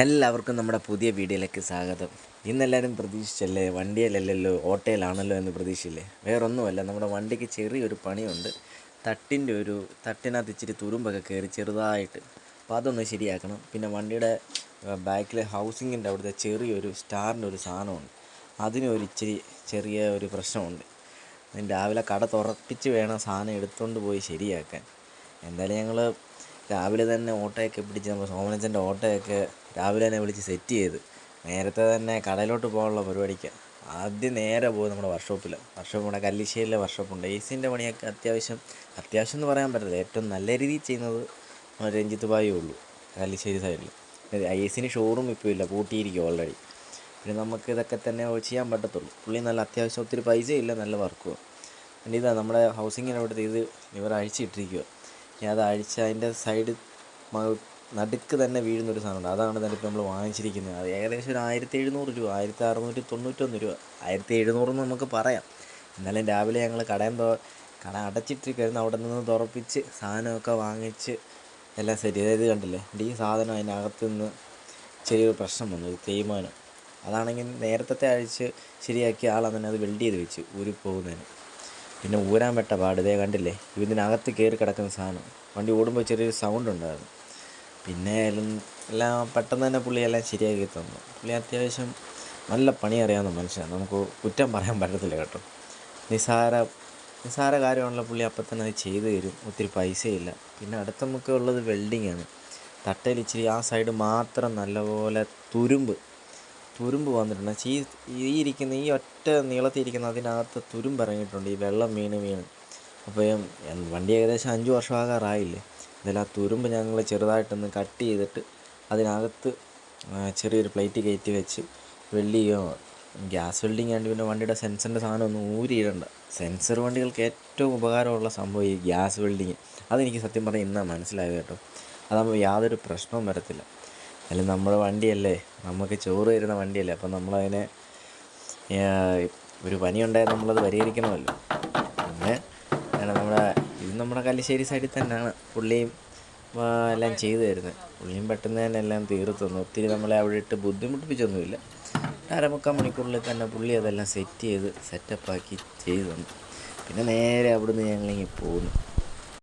എല്ലാവർക്കും നമ്മുടെ പുതിയ വീഡിയോയിലേക്ക് സ്വാഗതം. ഇന്നെല്ലാവരും പ്രതീക്ഷിച്ചല്ലേ? വണ്ടിയിലല്ലല്ലോ ഓട്ടോയിലാണല്ലോ എന്ന് പ്രതീക്ഷിച്ചില്ലേ? വേറൊന്നുമല്ല നമ്മുടെ വണ്ടിക്ക് ചെറിയൊരു പണിയുണ്ട്. തട്ടിന്റെ ഒരു തട്ടിനകത്ത് ഇച്ചിരി തുരുമ്പൊക്കെ കയറി ചെറുതായിട്ട്. അപ്പോൾ അതൊന്ന് ശരിയാക്കണം. പിന്നെ വണ്ടിയുടെ ബാക്കിൽ ഹൗസിങ്ങിന്റെ അവിടുത്തെ ചെറിയൊരു സ്റ്റാറിന്റെ ഒരു സാധനമുണ്ട്. അതിനൊരു ഇച്ചിരി ചെറിയ ഒരു പ്രശ്നമുണ്ട്. അതിന് രാവിലെ കട തുറപ്പിച്ച് വേണം സാധനം എടുത്തുകൊണ്ട് പോയി ശരിയാക്കാൻ. എന്തായാലും ഞങ്ങൾ രാവിലെ തന്നെ ഓട്ടോയൊക്കെ പിടിച്ച് നമ്മൾ സോമനച്ചന്റെ ഓട്ടോയൊക്കെ രാവിലെ തന്നെ വിളിച്ച് സെറ്റ് ചെയ്ത് നേരത്തെ തന്നെ കടയിലോട്ട് പോകാനുള്ള പരിപാടിക്ക്. ആദ്യം നേരെ പോകും നമ്മുടെ വർക്ക്ഷോപ്പിൽ വർക്ക്ഷോപ്പ് നമ്മുടെ കല്ലിശ്ശേരിയിലെ വർക്ക്ഷോപ്പുണ്ട്. എ സിന്റെ പണിയൊക്കെ അത്യാവശ്യം അത്യാവശ്യം എന്ന് പറയാൻ പറ്റില്ല ഏറ്റവും നല്ല രീതിയിൽ ചെയ്യുന്നത് രഞ്ജിത്ത് ബായേ ഉള്ളൂ കല്ലിശ്ശേരി സൈഡിൽ എ സിന് ഷോറൂം ഇപ്പോൾ ഇല്ല പൂട്ടിയിരിക്കും ഓൾറെഡി പിന്നെ നമുക്ക് ഇതൊക്കെ തന്നെ ചെയ്യാൻ പറ്റത്തുള്ളൂ. പുള്ളി നല്ല അത്യാവശ്യം ഒത്തിരി പൈസയില്ല നല്ല വർക്കും പിന്നെ ഇതാ നമ്മുടെ ഹൗസിങ്ങിന് അവിടുത്തെ ഇത് ഇവർ അഴിച്ചിട്ടിരിക്കുക ഇനി അത് അഴിച്ച് അതിന്റെ സൈഡ് നടുക്ക് തന്നെ വീഴുന്ന ഒരു സാധനമുണ്ട്. അതാണ് തന്നെ ഇപ്പോൾ നമ്മൾ വാങ്ങിച്ചിരിക്കുന്നത്. അത് ഏകദേശം ഒരു ആയിരത്തി എഴുന്നൂറ് രൂപ ആയിരത്തി അറുന്നൂറ്റി തൊണ്ണൂറ്റൊന്ന് രൂപ. ആയിരത്തി എഴുന്നൂറെന്ന് നമുക്ക് പറയാം. എന്നാലും രാവിലെ ഞങ്ങൾ കടയും കട അടച്ചിട്ടിരിക്കുന്നു അവിടെ നിന്ന് തുറപ്പിച്ച് സാധനമൊക്കെ വാങ്ങിച്ച് എല്ലാം സെറ്റ് ചെയ്ത്. കണ്ടില്ലേ? ഈ സാധനം അതിനകത്ത് നിന്ന് ചെറിയൊരു പ്രശ്നം വന്നു. ഒരു തേയ്മാനം. അതാണെങ്കിൽ നേരത്തെ അഴിച്ച് ശരിയാക്കിയ ആളാണ് തന്നെ അത് വെൽഡ് ചെയ്ത് വെച്ച് ഊരി പോകുന്നതിന് പിന്നെ ഊരാൻ പെട്ട പാട്. ഇതേ കണ്ടില്ലേ? ഇതിനകത്ത് കയറി കിടക്കുന്ന സാധനം. വണ്ടി ഓടുമ്പോൾ ചെറിയൊരു സൗണ്ട് ഉണ്ടായിരുന്നു. പിന്നെ എല്ലാം പെട്ടെന്ന് തന്നെ പുള്ളി എല്ലാം ശരിയാക്കി തന്നു. പുള്ളി അത്യാവശ്യം നല്ല പണി അറിയാവുന്ന മനുഷ്യനാണ്. നമുക്ക് കുറ്റം പറയാൻ പറ്റത്തില്ല കേട്ടോ. നിസാര നിസാര കാര്യമാണല്ലോ പുള്ളി അപ്പം തന്നെ അത് ചെയ്തു തരും. ഒത്തിരി പൈസയില്ല. പിന്നെ അടുത്ത നമുക്ക് ഉള്ളത് വെൽഡിങ് ആണ്. തട്ടയിൽ ഇച്ചിരി ആ സൈഡ് മാത്രം നല്ലപോലെ തുരുമ്പ്. തുരുമ്പ് വന്നിട്ടുണ്ട്. ചീ ഈ ഇരിക്കുന്ന ഈ ഒറ്റ നീളത്തിരിക്കുന്ന അതിനകത്ത് തുരുമ്പ് ഇറങ്ങിയിട്ടുണ്ട്. ഈ വെള്ളം വീണ് വീണ്. അപ്പോൾ വണ്ടി ഏകദേശം അഞ്ച് വർഷമാകാറായില്ലേ. ഇതെല്ലാം ആ തുരുമ്പ് ഞങ്ങൾ ചെറുതായിട്ടൊന്ന് കട്ട് ചെയ്തിട്ട് അതിനകത്ത് ചെറിയൊരു പ്ലേറ്റ് കയറ്റി വെച്ച് വെള്ളിയോ ഗ്യാസ് വെൽഡിങ് ആണ്ട് പിന്നെ വണ്ടിയുടെ സെൻസറിന്റെ സാധനം ഒന്നും ഊരിയിടണ്ട. സെൻസർ വണ്ടികൾക്ക് ഏറ്റവും ഉപകാരമുള്ള സംഭവം ഈ ഗ്യാസ് വെൽഡിങ്. അതെനിക്ക് സത്യം പറഞ്ഞാൽ ഇന്നാണ് മനസ്സിലായത് കേട്ടോ. അതാകുമ്പോൾ യാതൊരു പ്രശ്നവും വരത്തില്ല. അല്ലെങ്കിൽ നമ്മുടെ വണ്ടിയല്ലേ? നമുക്ക് ചോറ് തരുന്ന വണ്ടിയല്ലേ? അപ്പം നമ്മളതിനെ ഒരു പനി ഉണ്ടായാൽ നമ്മളത് പരിഹരിക്കണമല്ലോ. പിന്നെ നമ്മുടെ ഇത് നമ്മുടെ കല്ലിശ്ശേരി സൈഡിൽ തന്നെയാണ്. പുള്ളിയും എല്ലാം ചെയ്തു തരുന്നത്. പുള്ളിയും പെട്ടെന്ന് തന്നെ എല്ലാം തീർത്തു തന്നു. ഒത്തിരി നമ്മളെ അവിടെ ഇട്ട് ബുദ്ധിമുട്ടിപ്പിച്ചൊന്നുമില്ല. അരമുക്കാൽ മണിക്കൂറിൽ തന്നെ പുള്ളി അതെല്ലാം സെറ്റ് ചെയ്ത് സെറ്റപ്പാക്കി ചെയ്തു തന്നു. പിന്നെ നേരെ അവിടുന്ന് ഞങ്ങളിങ്ങനെ പോകുന്നു